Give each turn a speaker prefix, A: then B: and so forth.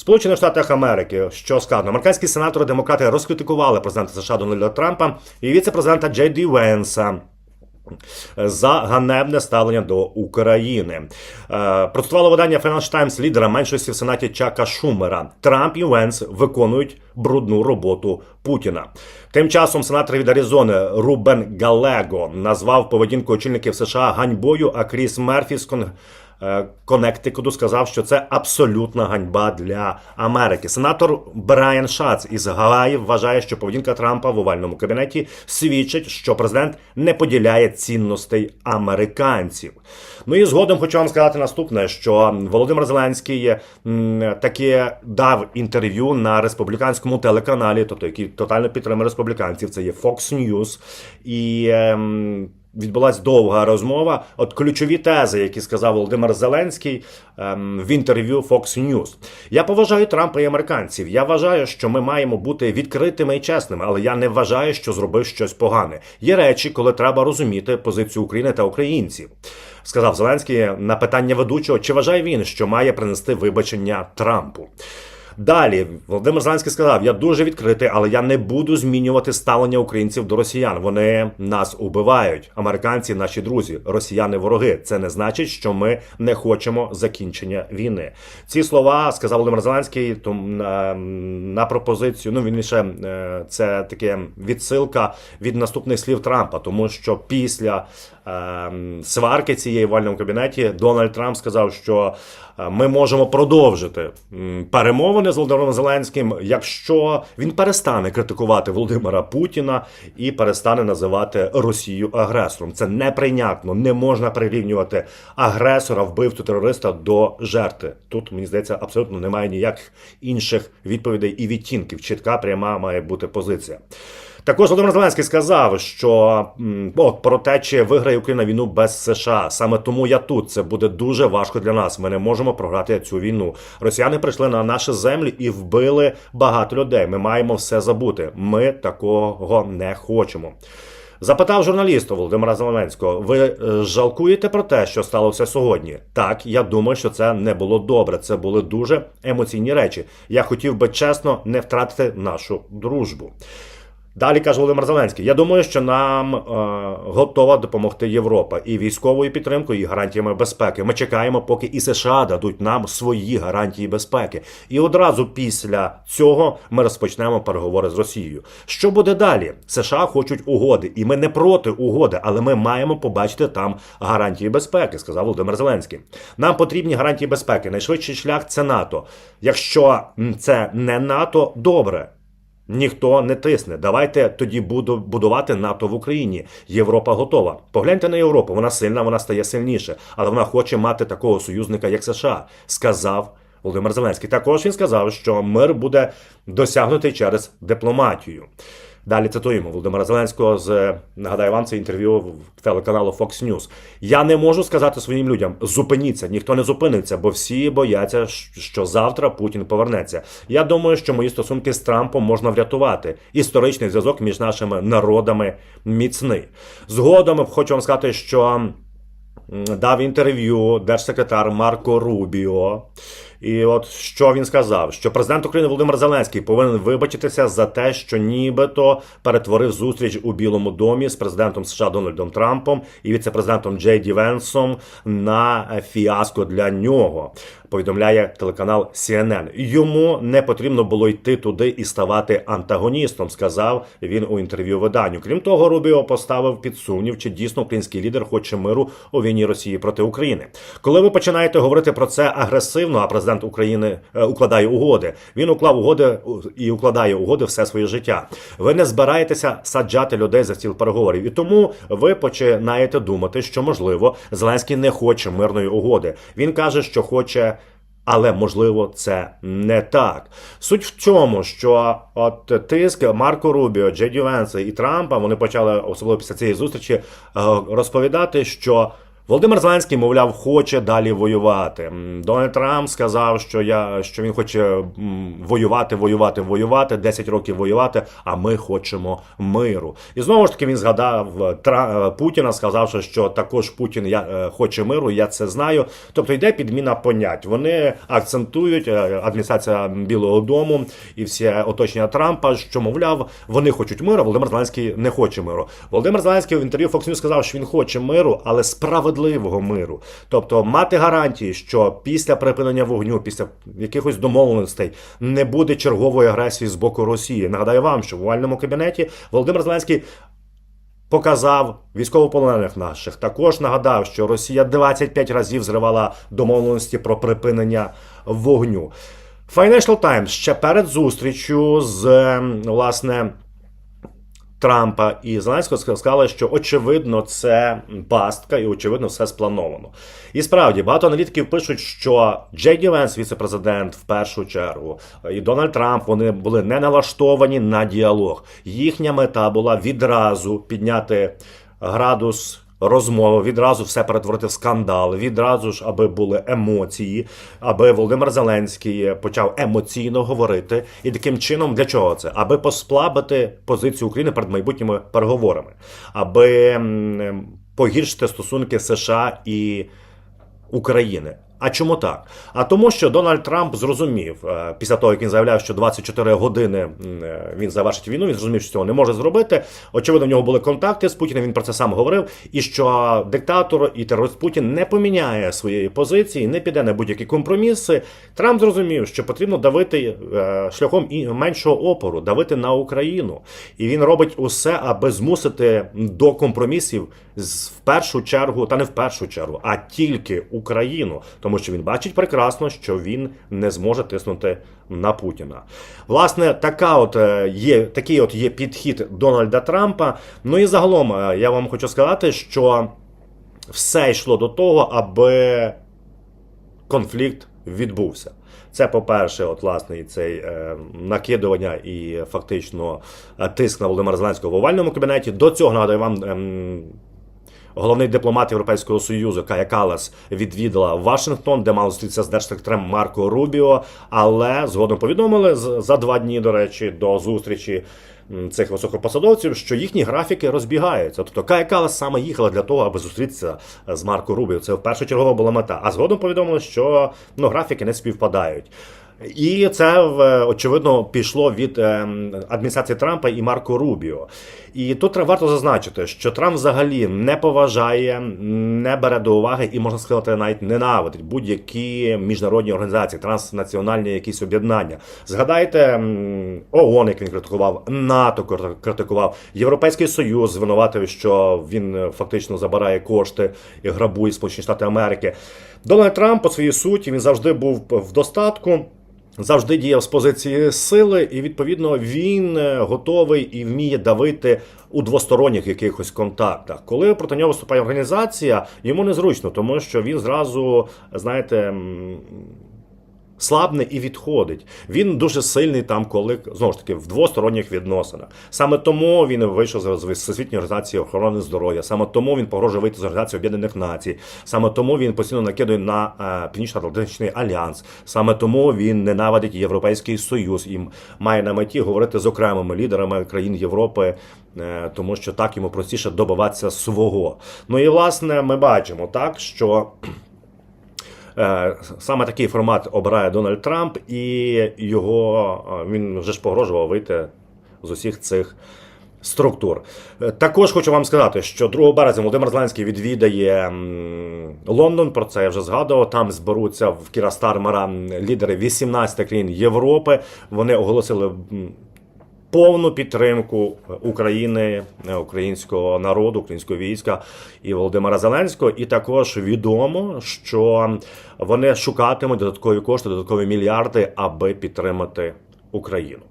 A: Сполучених Штатах Америки, що сказано, американські сенатори демократи розкритикували президента США Дональда Трампа і віце-президента Джей Ді Венса. За ганебне ставлення до України Е, процитувало видання Financial Times лідера меншості в сенаті Чака Шумера. Трамп і Венс виконують брудну роботу Путіна. Тим часом сенатор від Аризони Рубен Галего назвав поведінку очільників США ганьбою, а Кріс Мерфі з Кон- е, Коннектикуду сказав, що це абсолютна ганьба для Америки. Сенатор Брайан Шац із Гаваї вважає, що поведінка Трампа в овальному кабінеті свідчить, що президент не поділяє цінностей американців. Ну і згодом хочу вам сказати наступне: що Володимир Зеленський таки дав інтерв'ю на республіканському телеканалі, тобто який тотально підтримує республіканців. Це є Fox News. І відбулася довга розмова. От ключові тези, які сказав Володимир Зеленський ем, в інтерв'ю Fox News. Я поважаю Трампа і американців. Я вважаю, що ми маємо бути відкритими і чесними, але я не вважаю, що зробив щось погане. Є речі, коли треба розуміти позицію України та українців. Сказав Зеленський на питання ведучого, чи вважає він, що має принести вибачення Трампу. Далі Володимир Зеленський сказав: я дуже відкритий, але я не буду змінювати ставлення українців до росіян. Вони нас убивають. Американці, наші друзі, росіяни, вороги. Це не значить, що ми не хочемо закінчення війни. Ці слова сказав Володимир Зеленський том, на, на пропозицію. Ну він ще це таке відсилка від наступних слів Трампа, тому що після е, сварки цієї в вальному кабінеті Дональд Трамп сказав, що е, ми можемо продовжити перемовини з Володимиром Зеленським, якщо він перестане критикувати Володимира Путіна і перестане називати Росію агресором. Це неприйнятно. Не можна прирівнювати агресора, вбивцю терориста до жертви. Тут мені здається абсолютно немає ніяких інших відповідей і відтінків. Чітка пряма має бути позиція. Також Володимир Зеленський сказав, що от, про те, чи виграє Україна війну без США. Саме тому я тут. Це буде дуже важко для нас. Ми не можемо програти цю війну. Росіяни прийшли на наші землі і вбили багато людей. Ми маємо все забути. Ми такого не хочемо. Запитав журналіста Володимира Зеленського: ви е, жалкуєте про те, що сталося сьогодні? Так, я думаю, що це не було добре. Це були дуже емоційні речі. Я хотів би чесно не втратити нашу дружбу. Далі каже Володимир Зеленський: я думаю, що нам е, готова допомогти Європа і військовою підтримкою, і гарантіями безпеки. Ми чекаємо, поки і США дадуть нам свої гарантії безпеки. І одразу після цього ми розпочнемо переговори з Росією. Що буде далі? США хочуть угоди, і ми не проти угоди, але ми маємо побачити там гарантії безпеки, сказав Володимир Зеленський. Нам потрібні гарантії безпеки. Найшвидший шлях це НАТО. Якщо це не НАТО, добре. Ніхто не тисне. Давайте тоді буду будувати НАТО в Україні. Європа готова. Погляньте на Європу. Вона сильна, вона стає сильніше, але вона хоче мати такого союзника, як США. Сказав Володимир Зеленський. Також він сказав, що мир буде досягнутий через дипломатію. Далі цитуємо Володимира Зеленського з нагадаю вам це інтерв'ю в телеканалу Fox News. Я не можу сказати своїм людям: зупиніться, ніхто не зупиниться, бо всі бояться, що завтра Путін повернеться. Я думаю, що мої стосунки з Трампом можна врятувати. Історичний зв'язок між нашими народами міцний. Згодом хочу вам сказати, що дав інтерв'ю держсекретар Марко Рубіо. І от що він сказав: що президент України Володимир Зеленський повинен вибачитися за те, що нібито перетворив зустріч у Білому домі з президентом США Дональдом Трампом і віце-президентом Джей Ді Венсом на фіаско для нього. Повідомляє телеканал CNN. Йому не потрібно було йти туди і ставати антагоністом, сказав він у інтерв'ю виданню. Крім того, Рубіо поставив під сумнів, чи дійсно український лідер хоче миру у війні Росії проти України. Коли ви починаєте говорити про це агресивно, а президент України е, укладає угоди. Він уклав угоди і укладає угоди все своє життя. Ви не збираєтеся саджати людей за стіл переговорів, і тому ви починаєте думати, що можливо Зеленський не хоче мирної угоди. Він каже, що хоче. Але можливо це не так. Суть в цьому, що от тиск Марко Рубіо, Джеді Венса і Трампа вони почали особливо після цієї зустрічі е, розповідати, що Володимир Зеленський, мовляв, хоче далі воювати. Дональд Трамп сказав, що я що він хоче воювати, воювати, воювати, 10 років воювати. А ми хочемо миру. І знову ж таки він згадав е, Тра... е, Путіна, сказавши, що також Путін я е, хоче миру. Я це знаю. Тобто йде підміна понять. Вони акцентують адміністрація Білого Дому і все оточення Трампа, що мовляв, вони хочуть миру. а Володимир Зеленський не хоче миру. Володимир Зеленський в інтерв'ю Fox News сказав, що він хоче миру, але справедливого миру. Тобто мати гарантії, що після припинення вогню, після якихось домовленостей не буде чергової агресії з боку Росії. Нагадаю вам, що в овальному кабінеті Володимир Зеленський. Показав військовополонених наших. Також нагадав, що Росія 25 разів зривала домовленості про припинення вогню. Financial Times ще перед зустрічю з ем, власне Трампа і Зеленського сказали, що очевидно це пастка, і очевидно все сплановано. І справді багато аналітиків пишуть, що Джей Ді Венс, віце-президент, в першу чергу, і Дональд Трамп вони були не налаштовані на діалог. Їхня мета була відразу підняти градус. Розмови відразу все перетворити в скандал, відразу ж, аби були емоції, аби Володимир Зеленський почав емоційно говорити. І таким чином для чого це? Аби посплабити позицію України перед майбутніми переговорами, аби погіршити стосунки США і України. А чому так? А тому, що Дональд Трамп зрозумів е, після того, як він заявляв, що 24 години е, він завершить війну. Він зрозумів, що цього не може зробити. Очевидно, в нього були контакти з Путіним. Він про це сам говорив. І що диктатор і терорист Путін не поміняє своєї позиції, не піде на будь-які компроміси. Трамп зрозумів, що потрібно давити е, шляхом і меншого опору, давити на Україну. І він робить усе, аби змусити до компромісів в першу чергу, та не в першу чергу, а тільки Україну, тому що він бачить прекрасно, що він не зможе тиснути на Путіна. Власне, така от е, є такий от є підхід Дональда Трампа. Ну і загалом е, я вам хочу сказати, що все йшло до того, аби конфлікт відбувся. Це, по-перше, от власне і цей е, накидування і фактично е, тиск на Володимира Зеленського в овальному кабінеті. До цього нагадаю вам. ем, Головний дипломат Європейського союзу Кая Калас відвідала Вашингтон, де мав зустрітися з держсекретарем Марко Рубіо. Але згодом повідомили за два дні, до речі, до зустрічі цих високопосадовців, що їхні графіки розбігаються. Тобто Кая Калас саме їхала для того, аби зустрітися з Марко Рубіо. Це першочергова була мета. А згодом повідомили, що ну, графіки не співпадають. І це очевидно пішло від ем, адміністрації Трампа і Марко Рубіо. І тут варто зазначити, що Трамп взагалі не поважає, не бере до уваги і можна сказати, навіть ненавидить будь-які міжнародні організації, транснаціональні якісь об'єднання. Згадайте м, ООН, як він критикував, НАТО кр- критикував, Європейський Союз звинуватив, що він фактично забирає кошти і грабує Сполучені Штати Америки. Дональд Трамп по своїй суті він завжди був в достатку. Завжди діяв з позиції сили, і відповідно він е, готовий і вміє давити у двосторонніх якихось контактах. Коли проти нього виступає організація, йому незручно, тому що він зразу, знаєте. Слабне і відходить. Він дуже сильний там, коли знову ж таки в двосторонніх відносинах. Саме тому він вийшов з Всесвітньої організації охорони здоров'я. Саме тому він погрожує вийти з Організації Об'єднаних Націй. Саме тому він постійно накидує на е, Північно-Атлантичний альянс. Саме тому він ненавидить Європейський Союз і має на меті говорити з окремими лідерами країн Європи, е, тому що так йому простіше добиватися свого. Ну і власне ми бачимо так, що. Е, Саме такий формат обирає Дональд Трамп, і його е, він вже ж погрожував вийти з усіх цих структур. Е, Також хочу вам сказати, що 2 березня Володимир Зеленський відвідає Лондон. Про це я вже згадував. Там зберуться в Кіра Стармера лідери 18 країн Європи. Вони оголосили. Повну підтримку України, е, українського народу, українського війська і Володимира Зеленського. І також відомо, що вони шукатимуть додаткові кошти, додаткові мільярди, аби підтримати Україну.